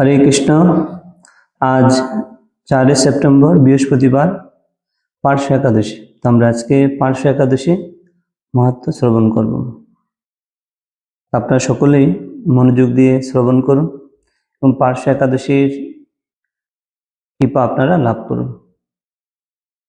হরে কৃষ্ণ। আজ চারই সেপ্টেম্বর, বৃহস্পতিবার, পার্শ্ব একাদশী। তো আমরা আজকে পার্শ্ব একাদশী মাহাত্ম শ্রবণ করব। আপনারা সকলেই মনোযোগ দিয়ে শ্রবণ করুন এবং পার্শ্ব একাদশীর কৃপা আপনারা লাভ করুন।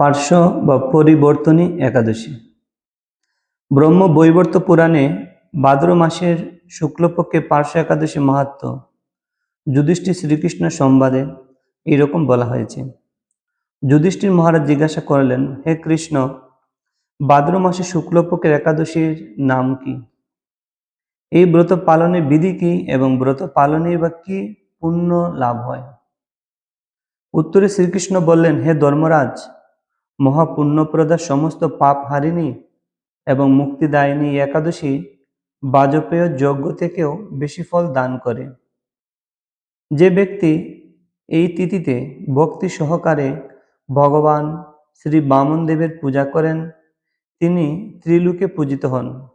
পার্শ্ব বা পরিবর্তনী একাদশী। ব্রহ্ম বৈবর্ত পুরাণে ভাদ্র মাসের শুক্লপক্ষে পার্শ্ব একাদশী মাহাত্ম যুধিষ্ঠির শ্রীকৃষ্ণ সংবাদে এরকম বলা হয়েছে। যুধিষ্ঠির মহারাজ জিজ্ঞাসা করলেন, হে কৃষ্ণ, ভাদ্র মাসে শুক্লপক্ষের একাদশীর নাম কি? এই ব্রত পালনের বিধি কি এবং ব্রত পালনে বা কি পুণ্য লাভ হয়? উত্তরে শ্রীকৃষ্ণ বললেন, হে ধর্মরাজ, মহাপুণ্যপ্রদা সমস্ত পাপ হারিনি এবং মুক্তিদায়িনী একাদশী বাজপেয় যজ্ঞ থেকেও বেশি ফল দান করে। যে ব্যক্তি এই তিথিতে ভক্তি সহকারে ভগবান শ্রী বামন দেবের পূজা করেন, তিনি ত্রিলোকে পূজিত হন।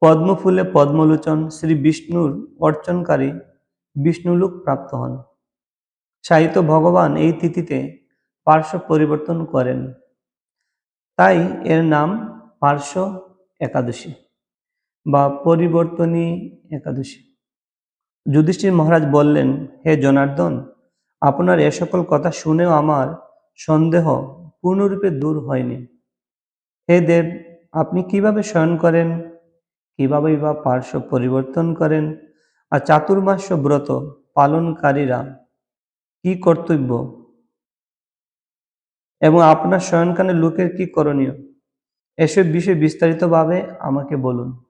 পদ্মফুলে পদ্মলোচন শ্রী বিষ্ণুর অর্চনকারী বিষ্ণুলোক প্রাপ্ত হন। সাহিত্য ভগবান এই তিথিতে পার্শ্ব পরিবর্তন করেন। তাই এর নাম পার্শ্ব একাদশী বা পরিবর্তনী একাদশী। যুধিষ্ঠির মহারাজ বললেন, হে জনার্দন, আপনার এ সকল কথা শুনেও আমার সন্দেহ পূর্ণরূপে দূর হয়নি। হে দেব, আপনি কীভাবে শয়ন করেন? কীভাবে বা পার্শ্ব পরিবর্তন করেন? আর চাতুর্মাস্য ব্রত পালনকারীরা কি কর্তব্য? এবং আপনার শয়নকানে লোকের কি করণীয়? এসব বিষয়ে বিস্তারিতভাবে আমাকে বলুন।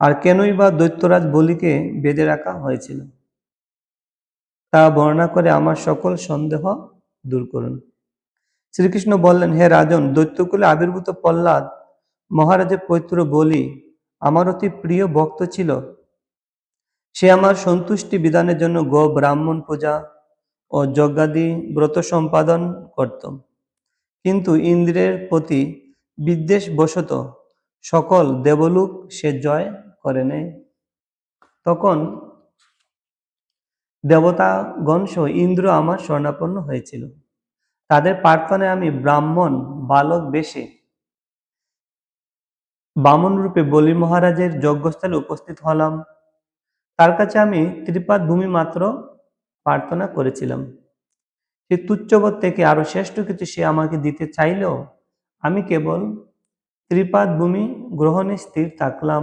আর কেনই বা দৈত্যরাজ বলিকে বেঁধে রাখা হয়েছিল? তা বর্ণনা করে আমার সকল সন্দেহ দূর করুন। শ্রীকৃষ্ণ বললেন, হে রাজন, দৈত্যকুলে আবির্ভূত প্রহ্লাদ মহারাজের পৈত্র বলি আমার অতি প্রিয় ভক্ত ছিল। সে আমার সন্তুষ্টি বিধানের জন্য গো ব্রাহ্মণ পূজা ও যজ্ঞাদি ব্রত সম্পাদন করত। কিন্তু ইন্দ্রের প্রতি বিদ্বেষ বশত সকল দেবলোক সে জয় করে নেয় তখন দেবতাগণ সহ ইন্দ্র আমার স্বর্ণাপন্ন হয়েছিল। তাদের প্রার্থনায় আমি ব্রাহ্মণ, বালক, বেশে বামন রূপে বলি মহারাজের যজ্ঞস্থলে উপস্থিত হলাম। তার কাছে আমি ত্রিপাদ ভূমি মাত্র প্রার্থনা করেছিলাম। সে তুচ্ছবোধ থেকে আরও শ্রেষ্ঠ কিছু সে আমাকে দিতে চাইলেও আমি কেবল ত্রিপাদ ভূমি গ্রহণে স্থির থাকলাম।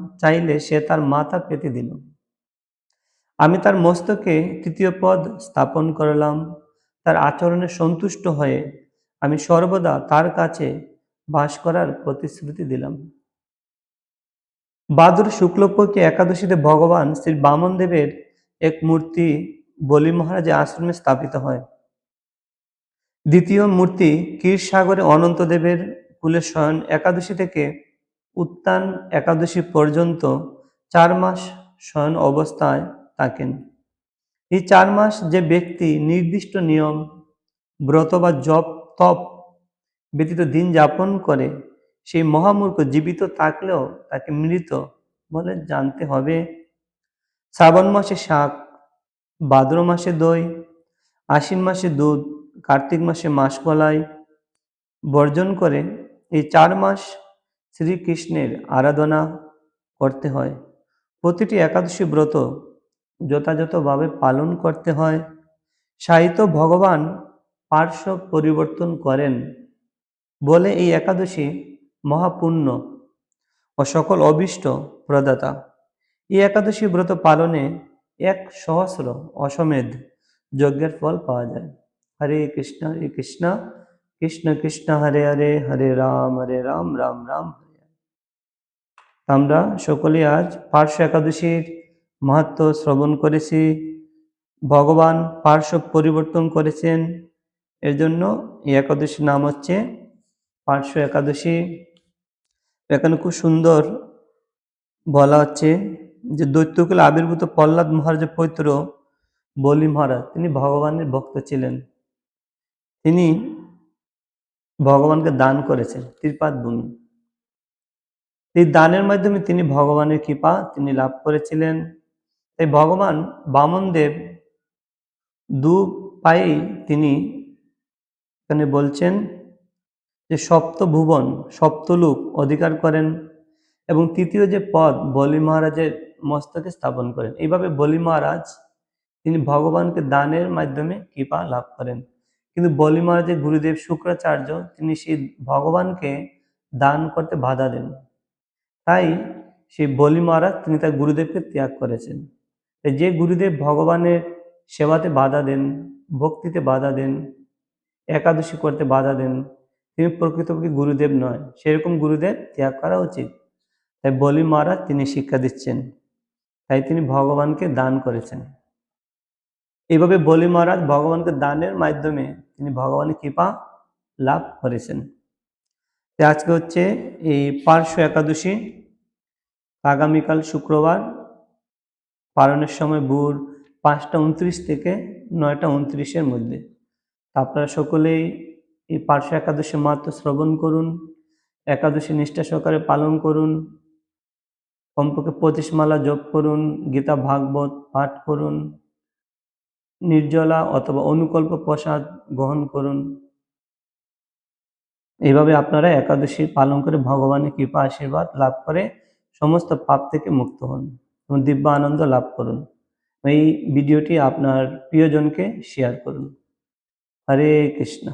চাইলে সে তার মাথা পেতে দিল। আমি তার মস্তকে তৃতীয় পদ স্থাপন করলাম। তার আচরণে সন্তুষ্ট হয়ে আমি সর্বদা তার কাছে বাস করার প্রতিশ্রুতি দিলাম। বাদুর শুক্লপক্ষে একাদশীতে ভগবান শ্রী বামন দেবের এক মূর্তি বলি মহারাজের আশ্রমে স্থাপিত হয়। দ্বিতীয় মূর্তি ক্ষীরসাগরে অনন্ত দেবের কুলে শয়ন একাদশী থেকে উত্তান একাদশী পর্যন্ত চার মাস শয়ন অবস্থায় থাকেন। এই চার মাস যে ব্যক্তি নির্দিষ্ট নিয়ম, ব্রত বা জপ, তপ ব্যতীত দিন যাপন করে, সেই মহামূর্খ জীবিত থাকলেও তাকে মৃত বলে জানতে হবে। শ্রাবণ মাসে শাক, ভাদ্র মাসে দই, আশ্বিন মাসে দুধ, কার্তিক মাসে মাসকলাই বর্জন করে এই চার মাস শ্রীকৃষ্ণের আরাধনা করতে হয়। প্রতিটি একাদশী ব্রত যথাযথভাবে পালন করতে হয়। সাহিত্য ভগবান পার্শ্ব পরিবর্তন করেন বলে এই একাদশী মহাপুণ্য ও সকল অবিষ্ট প্রদাতা। এই একাদশী ব্রত পালনে এক সহস্র অসমেধ যজ্ঞের ফল পাওয়া যায়। হরে কৃষ্ণ হরে কৃষ্ণ। কৃষ্ণ কৃষ্ণ হরে হরে হরে রাম হরে রাম রাম রাম, হরে আমরা সকলে আজ পার্শ্ব একাদশীর মাহাত্ম শ্রবণ করেছি। ভগবান পার্শ্ব পরিবর্তন করেছেন। এর জন্য এই একাদশীর নাম হচ্ছে পার্শ্ব একাদশী। এখানে খুব সুন্দর বলা হচ্ছে যে দৈত্যকুলে আবির্ভূত প্রহ্লাদ মহারাজের পৈত্র বলি মহারাজ, তিনি ভগবানের ভক্ত ছিলেন। তিনি ভগবানকে দান করেছেন, ত্রিপাদ ভূমি এই দানের মাধ্যমে তিনি ভগবানের কৃপা তিনি লাভ করেছিলেন। তাই ভগবান বামনদেব দু পায়েই তিনি এখানে বলছেন যে সপ্ত ভুবন সপ্তলোক অধিকার করেন এবং তৃতীয় যে পদ বলি মহারাজের মস্তকে স্থাপন করেন। এইভাবে বলি মহারাজ তিনি ভগবানকে দানের মাধ্যমে কৃপা লাভ করেন। কিন্তু বলি মহারাজের গুরুদেব শুক্রাচার্য, তিনি সেই ভগবানকে দান করতে বাধা দেন। তাই সেই বলি মহারাজ তিনি তার গুরুদেবকে ত্যাগ করেছেন। তাই যে গুরুদেব ভগবানের সেবাতে বাধা দেন, ভক্তিতে বাধা দেন, একাদশী করতে বাধা দেন, তিনি প্রকৃতপক্ষে গুরুদেব নয়। সেরকম গুরুদেব ত্যাগ করা উচিত। তাই বলি মহারাজ তিনি শিক্ষা দিচ্ছেন। তাই তিনি ভগবানকে দান করেছেন। এইভাবে বলি মহারাজ, ভগবানকে দানের মাধ্যমে তিনি ভগবানের কৃপা লাভ করেছেন। আজকে হচ্ছে এই পার্শ্ব একাদশী, আগামীকাল শুক্রবার, পালনের সময় ভোর পাঁচটা উনত্রিশ থেকে নয়টা উনত্রিশের মধ্যে। আপনারা সকলেই এই পার্শ্ব একাদশী মাত্র শ্রবণ করুন, একাদশী নিষ্ঠা সহকারে পালন করুন, কমপক্ষে পঁচিশ মালা জপ করুন, গীতা ভাগবত পাঠ করুন নির্জলা অথবা অনুকল্প প্রসাদ গ্রহণ করুন। এইভাবে আপনারা একাদশী পালন করে ভগবানের কৃপা, আশীর্বাদ লাভ করে সমস্ত পাপ থেকে মুক্ত হন এবং দিব্য আনন্দ লাভ করুন। এই ভিডিওটি আপনার প্রিয়জনকে শেয়ার করুন। হরে কৃষ্ণ।